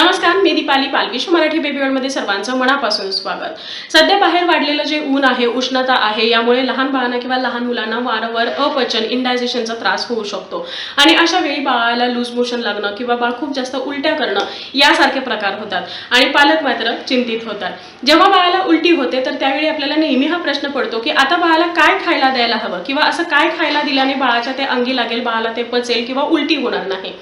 नमस्कार मी दीपाली पालविश्व मराठी बेबी वर्ल्डमध्ये सर्वांचं मनापासून स्वागत. सध्या बाहेर वाढलेलं जे ऊन आहे उष्णता आहे यामुळे लहान बाळांना किंवा लहान मुलांना वारंवार अपचन इंडायजेशनचा त्रास होऊ शकतो. आणि अशा वेळी बाळाला लूज मोशन लागणं किंवा बाळ खूप जास्त उलट्या करणं यासारखे प्रकार होतात. आणि पालक मात्र चिंतित होतात. जेव्हा बाळाला उलटी होते तर त्यावेळी आपल्याला नेहमी हा प्रश्न पडतो की आता बाळाला काय खायला द्यायला हवं? किंवा असं काय खायला दिल्याने बाळाच्या ते अंगी लागेल बाळाला ते पचेल किंवा उलटी होणार नाही.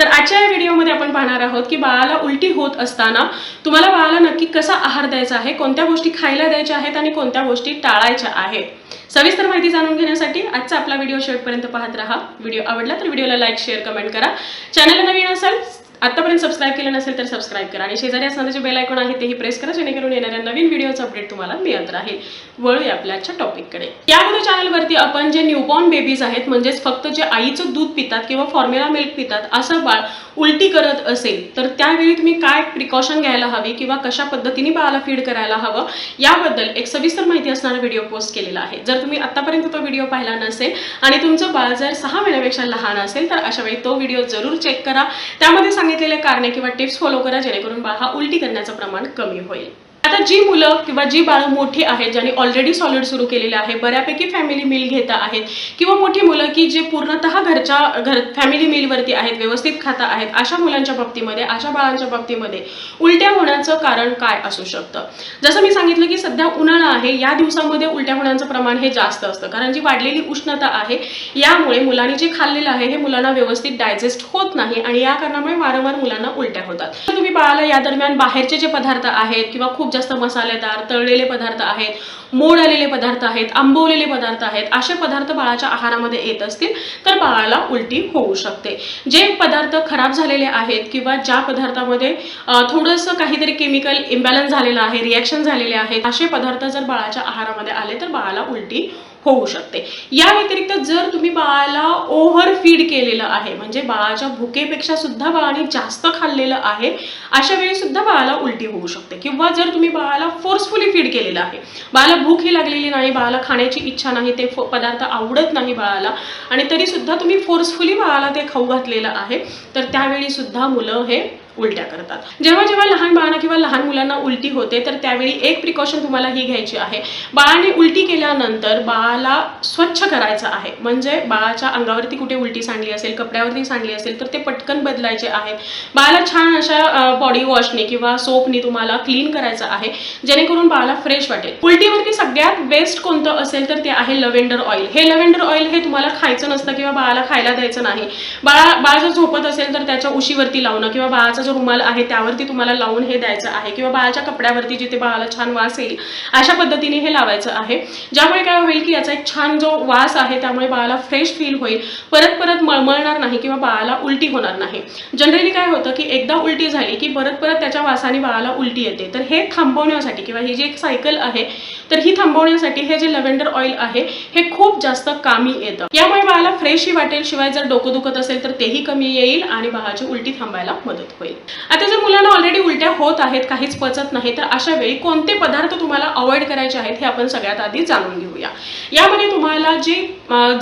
तर आजच्या या व्हिडिओमध्ये आपण पाहणार आहोत की बाळाला उलटी होत असताना तुम्हाला बाळाला नक्की कसा आहार द्यायचा आहे कोणत्या गोष्टी खायला द्यायच्या आहेत आणि कोणत्या गोष्टी टाळायच्या आहेत. सविस्तर माहिती जाणून घेण्यासाठी आजचा आपला व्हिडिओ शेवटपर्यंत पाहत राहा. व्हिडिओ आवडला तर व्हिडिओला लाईक शेअर कमेंट करा. चॅनलला नवीन असेल आतापर्यंत सबस्क्राईब केलं नसेल तर सबस्क्राईब करा. आणि शेजारी असणारे जे बेल आयकॉन आहे तेही प्रेस करा जेणेकरून येणाऱ्या नवीन व्हिडिओचं अपडेट तुम्हाला मिळत राहील. वळूया आपल्याच्या टॉपिककडे यामध्ये चॅनलवरती आपण जे न्यूबॉर्न बेबीज आहेत म्हणजेच फक्त जे आईचं दूध पितात किंवा फॉर्म्युला मिल्क पितात असं बाळ उलटी करत असेल तर त्यावेळी तुम्ही काय प्रिकॉशन घ्यायला हवी किंवा कशा पद्धतीने बाळाला फीड करायला हवं याबद्दल एक सविस्तर माहिती असणारा व्हिडिओ पोस्ट केलेला आहे. जर तुम्ही आतापर्यंत तो व्हिडिओ पाहिला नसेल आणि तुमचं बाळ जर सहा महिन्यापेक्षा लहान असेल तर अशा वेळी तो व्हिडिओ जरूर चेक करा. त्यामध्ये सांगितलेले कारणे किंवा टिप्स फॉलो करा जेणेकरून बाळ हा उलटी करण्याचं प्रमाण कमी होईल. आता जी मुलं किंवा जी बाळं मोठी आहेत ज्यांनी ऑलरेडी सॉलिड सुरू केलेले आहे बऱ्यापैकी फॅमिली मिल घेता आहेत किंवा मोठी मुलं की जे पूर्णतः घरच्या घर फॅमिली मिलवरती आहेत व्यवस्थित खाता आहेत अशा मुलांच्या बाबतीमध्ये अशा बाळांच्या बाबतीमध्ये उलट्या होण्याचं कारण काय असू शकतं? जसं मी सांगितलं की सध्या उन्हाळा आहे या दिवसामध्ये उलट्या होण्याचं प्रमाण हे जास्त असतं कारण जी वाढलेली उष्णता आहे यामुळे मुलांनी जे खाल्लेलं आहे हे मुलांना व्यवस्थित डायजेस्ट होत नाही आणि या कारणामुळे वारंवार मुलांना उलट्या होतात. तुम्ही बाळाला या दरम्यान बाहेरचे जे पदार्थ आहेत किंवा खूप जास्त मसालेदार तळलेले पदार्थ आहेत मोड आलेले पदार्थ आहेत आंबवलेले पदार्थ आहेत असे पदार्थ बाळाच्या आहारामध्ये येत असतील तर बाळाला उलटी होऊ शकते. जे पदार्थ खराब झालेले आहेत किंवा ज्या पदार्थामध्ये थोडंसं काहीतरी केमिकल इम्बॅलन्स झालेलं आहे रिॲक्शन झालेले आहेत असे पदार्थ जर बाळाच्या आहारामध्ये आले तर बाळाला उलटी होऊ शकते. या व्यतिरिक्त जर तुम्ही बाळाला ओव्हर फीड केलेलं आहे म्हणजे बाळाच्या भुकेपेक्षा सुद्धा बाळाने जास्त खाल्लेलं आहे अशा वेळी सुद्धा बाळाला उलटी होऊ शकते. किंवा जर तुम्ही बाळाला फोर्सफुली फीड केलेलं आहे बाळाला भूक ही लागलेली नाही बाळाला खाण्याची इच्छा नाही ते फ- पदार्थ आवडत नाही बाळाला आणि तरी सुद्धा तुम्ही फोर्सफुली बाळाला ते खाऊ घातलेलं आहे तर त्यावेळी सुद्धा मुलं हे उलट्या करतात. जेव्हा जेव्हा लहान बाळांना किंवा लहान मुलांना उलटी होते तर त्यावेळी एक प्रिकॉशन तुम्हाला ही घ्यायची आहे. बाळाने उलटी केल्यानंतर बाळाला स्वच्छ करायचं आहे. म्हणजे बाळाच्या अंगावरती कुठे उलटी सांडली असेल कपड्यावरती सांडली असेल तर ते पटकन बदलायचे आहेत बाळाला छान अशा बॉडी वॉशने किंवा सोपने तुम्हाला क्लीन करायचं आहे. जेणेकरून बाळाला फ्रेश वाटेल. उलटीवरती सगळ्यात बेस्ट कोणतं असेल तर ते आहे लव्हेंडर ऑइल हे लव्हेंडर ऑइल हे तुम्हाला खायचं नसतं किंवा बाळाला खायला द्यायचं नाही. बाळा बाळ जर झोपत असेल तर त्याच्या उशीवरती लावणं किंवा बाळाचा जो रुमाल आहे त्यावरती तुम्हाला लावून हे द्यायचं आहे किंवा बाळाच्या कपड्यावरती जिथे बाळाला छान वास येईल अशा पद्धतीने हे लावायचं आहे. ज्यामुळे काय होईल की याचा एक छान जो वास आहे त्यामुळे बाळाला फ्रेश फील होईल. परत परत मळमळणार नाही किंवा बाळाला उलटी होणार नाही. जनरली काय होतं की एकदा उलटी झाली की परत परत त्याच्या वासाने बाळाला उलटी येते. तर हे थांबवण्यासाठी किंवा ही जी एक सायकल आहे तर ही थांबवण्यासाठी हे जे लव्हेंडर ऑइल आहे हे खूप जास्त कामी येतं. यामुळे बाळाला फ्रेशही वाटेल. शिवाय जर डोकं दुखत असेल तर तेही कमी येईल आणि बाळाची उलटी थांबायला मदत होईल. आता जर मुलांना ऑलरेडी उलट्या होत आहेत काहीच पचत नाही तर अशा वेळी कोणते पदार्थ तुम्हाला अवॉइड करायचे आहेत हे आपण सगळ्यात आधी जाणून घेऊया. यामध्ये तुम्हाला जे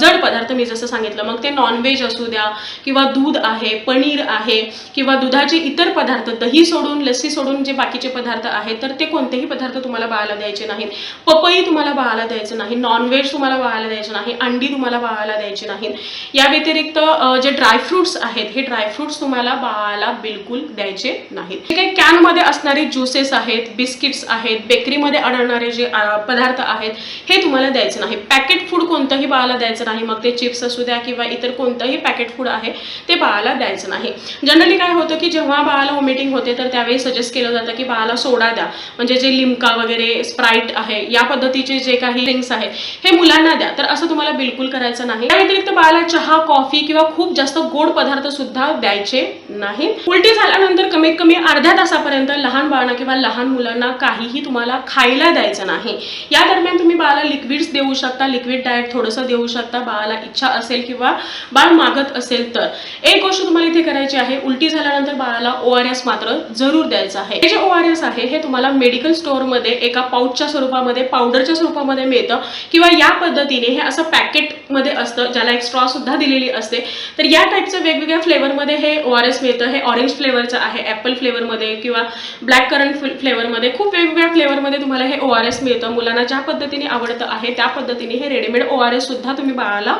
जड पदार्थ मी जसं सांगितलं मग ते नॉनव्हेज असू द्या किंवा दूध आहे पनीर आहे किंवा दुधाचे इतर पदार्थ दही सोडून लस्सी सोडून जे बाकीचे पदार्थ आहेत तर ते कोणतेही पदार्थ तुम्हाला बाळाला द्यायचे नाहीत. पपई तुम्हाला बाळाला द्यायचं नाही नॉनव्हेज तुम्हाला बाळाला द्यायचं नाही अंडी तुम्हाला बाळाला द्यायची नाहीत. या व्यतिरिक्त जे ड्रायफ्रुट्स आहेत हे ड्रायफ्रुट्स तुम्हाला बाळाला बिलकुल द्यायचे नाही जे काही कॅनमध्ये असणारे ज्युसेस आहेत बिस्किट्स आहेत बेकरीमध्ये आढळणारे जे पदार्थ आहेत हे तुम्हाला द्यायचं नाही. पॅकेट फूड कोणतंही बाळाला द्यायचं नाही. मग ते चिप्स असू द्या किंवा इतर कोणतंही पॅकेट फूड आहे ते बाळाला द्यायचं नाही. जनरली काय होतं की जेव्हा बाळाला वॉमिटिंग होते तर त्यावेळी सजेस्ट केलं जातं की बाळाला सोडा द्या. म्हणजे जे लिमका वगैरे स्प्राईट आहे या पद्धतीचे जे काही ड्रिंक्स आहेत हे मुलांना द्या. तर असं तुम्हाला बिलकुल करायचं नाही. त्या व्यतिरिक्त बाळाला चहा कॉफी किंवा खूप जास्त गोड पदार्थ सुद्धा द्यायचे नाही उलटी झाल्यानंतर कमीत कमी अर्ध्या तासापर्यंत लहान बाळांना किंवा लहान मुलांना काहीही तुम्हाला खायला द्यायचं नाही. या दरम्यान तुम्ही बाळाला लिक्विड्स देऊ शकता लिक्विड डाएट थोडंसं देऊ शकता बाळाला इच्छा असेल किंवा बाळ मागत असेल तर. एक गोष्ट तुम्हाला इथे करायची आहे उलटी झाल्यानंतर बाळाला ओ आर एस मात्र जरूर द्यायचं आहे. हे जे ओ आर एस आहे हे तुम्हाला मेडिकल स्टोअरमध्ये एका पाऊचच्या स्वरूपामध्ये पावडरच्या स्वरूपामध्ये मिळतं किंवा या पद्धतीने हे असं पॅकेटमध्ये असतं ज्याला एक स्ट्रॉ सुद्धा दिलेली असते. तर या टाईपचं वेगवेगळ्या फ्लेवरमध्ये हे ओ आर एस मिळतं हे ऑरेंज फ्लेवरचं आहे ॲपल फ्लेवरमध्ये किंवा ब्लॅक करंट फ्लेवरमध्ये खूप वेगवेगळ्या फ्लेवरमध्ये तुम्हाला हे ओ आर एस मिळतं. मुलांना ज्या पद्धतीने आवडतं आहे त्या पद्धतीने हे रेडीमेड ओ आर एस सुद्धा तुम्ही बाळाला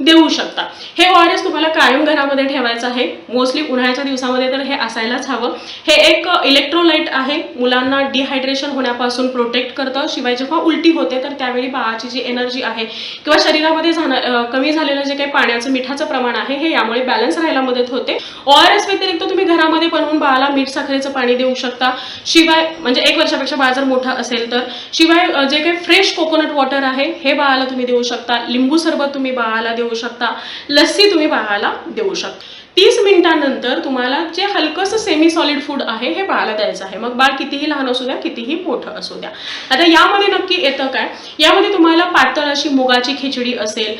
देऊ शकता. हे ओ आर एस तुम्हाला कायम घरामध्ये ठेवायचं आहे. मोस्टली उन्हाळ्याच्या दिवसामध्ये तर हे असायलाच हवं. हे एक इलेक्ट्रोलाइट आहे. मुलांना डिहायड्रेशन होण्यापासून प्रोटेक्ट करतं. शिवाय जेव्हा उलटी होते तर त्यावेळी बाळाची जी एनर्जी आहे किंवा शरीरामध्ये जाणं कमी झालेलं जे काही पाण्याचं मिठाचं प्रमाण आहे हे यामुळे बॅलन्स राहायला मदत होते. ओ आर एस व्यतिरिक्त तुम्ही घरामध्ये बनवून बाळाला मीठ साखरेचं पाणी देऊ शकता. शिवाय म्हणजे एक वर्षापेक्षा बाळ जर मोठा असेल तर. शिवाय जे काही फ्रेश कोकोनट वॉटर आहे हे बाळाला तुम्ही देऊ शकता. लिंबू सरबत तुम्ही बाळाला देऊ शकता. लस्सी तुम्ही बाळाला देऊ शकता. तीस मिनिटांनंतर तुम्हाला जे हलकंसं सेमी सॉलिड फूड आहे हे बाळाला द्यायचं आहे. मग बाळ कितीही लहान असू द्या कितीही मोठं असू द्या. आता यामध्ये नक्की येतं काय? यामध्ये तुम्हाला पातळ अशी मुगाची खिचडी असेल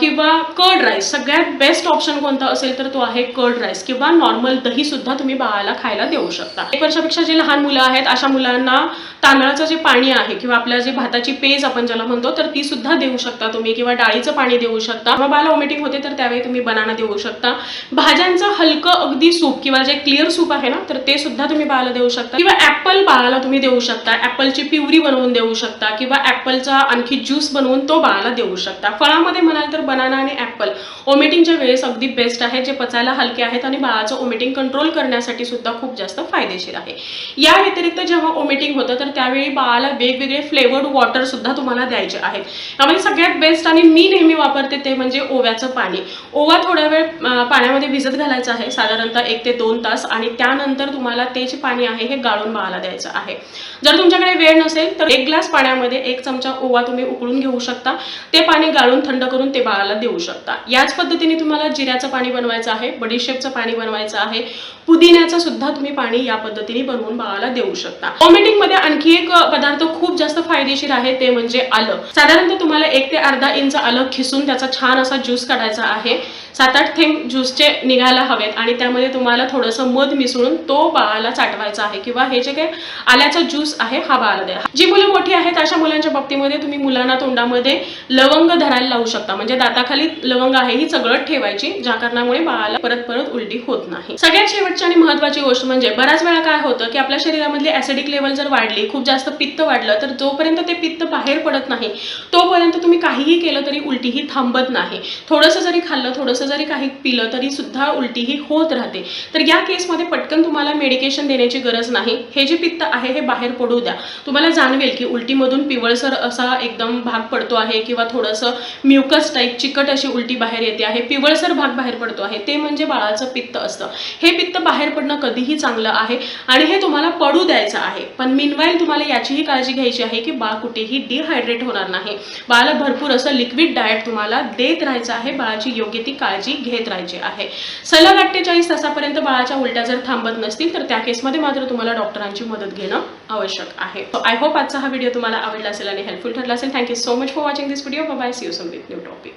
किंवा कर्ड राईस सगळ्यात बेस्ट ऑप्शन कोणता असेल तर तो आहे कर्ड राईस किंवा नॉर्मल दही सुद्धा तुम्ही बाळाला खायला देऊ शकता. एक वर्षापेक्षा जे लहान मुलं आहेत अशा मुलांना तांदळाचं जे पाणी आहे किंवा आपल्या जे भाताची पेज आपण ज्याला म्हणतो तर ती सुद्धा देऊ शकता तुम्ही किंवा डाळीचं पाणी देऊ शकता. किंवा बाळाला वॉमिटिंग होते तर त्यावेळी तुम्ही बनाना देऊ शकता. भाज्यांचं हलकं अगदी सूप किंवा जे क्लिअर सूप आहे ना तर ते सुद्धा तुम्ही बाळाला देऊ शकता. किंवा ऍपल बाळाला तुम्ही देऊ शकता. ऍपलची प्युरी बनवून देऊ शकता किंवा ऍपलचा आणखी ज्यूस बनवून तो बाळाला देऊ शकता. फळामध्ये म्हणाल तर बनाना आणि ऍपल ओमिटिंगच्या वेळेस अगदी बेस्ट आहे. जे पचायला हलके आहेत आणि बाळाचं ओमिटिंग कंट्रोल करण्यासाठी सुद्धा खूप जास्त फायदेशीर आहे. या व्यतिरिक्त जेव्हा ओमिटिंग होतं तर त्यावेळी बाळाला वेगवेगळे फ्लेवर्ड वॉटर सुद्धा तुम्हाला द्यायचे आहेत. त्यामध्ये सगळ्यात बेस्ट आणि मी नेहमी वापरते ते म्हणजे ओव्याचं पाणी. ओवा थोड्या वेळ पाण्यामध्ये भिजत घालायचं आहे साधारणतः एक ते दोन तास आणि त्यानंतर तुम्हाला ते जे पाणी आहे हे गाळून बाळाला द्यायचं आहे. जर तुमच्याकडे वेळ नसेल तर एक ग्लास पाण्यामध्ये एक चमचा ओवा तुम्ही उकळून घेऊ शकता. ते पाणी गाळून थंड करून ते बाळाला देऊ शकता. याच पद्धतीने तुम्हाला जिऱ्याचं पाणी बनवायचं आहे बडीशेपचं पाणी बनवायचं आहे. पुदिन्याचं सुद्धा तुम्ही पाणी या पद्धतीने बनवून बाळाला देऊ शकता. वॉमिटिंगमध्ये आणखी एक पदार्थ खूप जास्त फायदेशीर आहे ते म्हणजे आलं. साधारणतः तुम्हाला एक ते अर्धा इंच आलं खिसून त्याचा छान असा ज्यूस काढायचा आहे. सात आठ थेंब ज्यूसचे निघायला हवेत आणि त्यामध्ये तुम्हाला थोडंसं मध मिसळून तो बाळाला चाटवायचा आहे किंवा हे जे काही आल्याचा ज्यूस आहे हा बाळाला द्या. जी मुलं मोठी आहेत अशा मुलांच्या बाबतीमध्ये तुम्ही मुलांना तोंडामध्ये लवंग धरायला लावू शकता. म्हणजे दाताखाली लवंग आहे ही चगळत ठेवायची ज्या कारणामुळे बाळाला परत परत उलटी होत नाही. सगळ्यात शेवटची आणि महत्वाची गोष्ट म्हणजे बऱ्याच वेळा काय होतं की आपल्या शरीरामधली ऍसिडिक लेवल जर वाढली खूप जास्त पित्त वाढलं तर जोपर्यंत ते पित्त बाहेर पडत नाही तोपर्यंत तुम्ही काहीही केलं तरी उलटी ही थांबत नाही. थोडंसं जरी खाल्लं थोडंसं जरी काही पिलं तरी सुद्धा उलटी ही होत राहते. तर या केसमध्ये पटकन तुम्हाला मेडिकेशन देण्याची गरज नाही. हे जे पित्त आहे हे बाहेर पडू द्या. तुम्हाला जाणवेल की उलटीमधून पिवळसर असा एकदम भाग पडतो आहे किंवा थोडंसं म्युकस टाईप चिकट अशी उलटी बाहेर येते आहे पिवळसर भाग बाहेर पडतो आहे ते म्हणजे बाळाचं पित्त असतं. हे पित्त बाहेर पडणं कधीही चांगलं आहे आणि हे तुम्हाला पडू द्यायचं आहे. पण मिनवाईल तुम्हाला याचीही काळजी घ्यायची आहे की बाळ कुठेही डिहायड्रेट होणार नाही. बाळाला भरपूर असं लिक्विड डाएट तुम्हाला देत राहायचं आहे. बाळाची योग्य ती काळजी घेत राहायची आहे. सलग अठ्ठेचाळीस तासापर्यंत बाळाच्या उलट्या जर थांबत नसतील तर त्या केसमध्ये मात्र तुम्हाला डॉक्टरांची मदत घेणं आवश्यक आहे. आय होप आजचा हा व्हिडिओ तुम्हाला आवडला असेल आणि हेल्पफुल ठरला असेल. Thank you so much for watching this video bye see you some with new topic